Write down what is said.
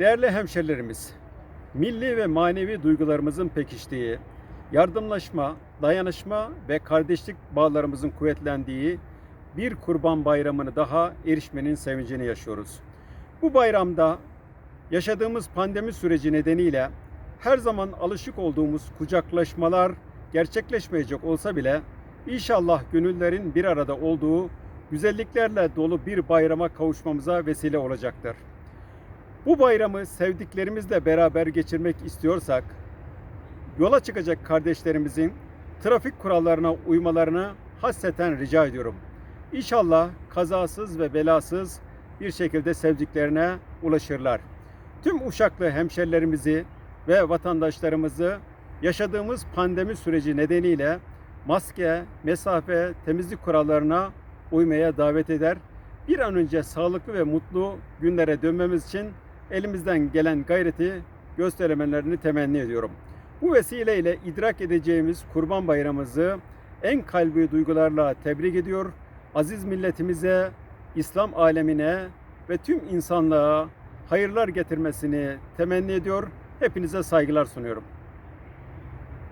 Değerli hemşerilerimiz, milli ve manevi duygularımızın pekiştiği, yardımlaşma, dayanışma ve kardeşlik bağlarımızın kuvvetlendiği bir kurban bayramını daha erişmenin sevincini yaşıyoruz. Bu bayramda yaşadığımız pandemi süreci nedeniyle her zaman alışık olduğumuz kucaklaşmalar gerçekleşmeyecek olsa bile inşallah gönüllerin bir arada olduğu güzelliklerle dolu bir bayrama kavuşmamıza vesile olacaktır. Bu bayramı sevdiklerimizle beraber geçirmek istiyorsak yola çıkacak kardeşlerimizin trafik kurallarına uymalarını hasreten rica ediyorum. İnşallah kazasız ve belasız bir şekilde sevdiklerine ulaşırlar. Tüm Uşaklı hemşerilerimizi ve vatandaşlarımızı yaşadığımız pandemi süreci nedeniyle maske, mesafe, temizlik kurallarına uymaya davet eder. Bir an önce sağlıklı ve mutlu günlere dönmemiz için elimizden gelen gayreti göstermelerini temenni ediyorum. Bu vesileyle idrak edeceğimiz Kurban Bayramımızı en kalbi duygularla tebrik ediyor. Aziz milletimize, İslam alemine ve tüm insanlığa hayırlar getirmesini temenni ediyor. Hepinize saygılar sunuyorum.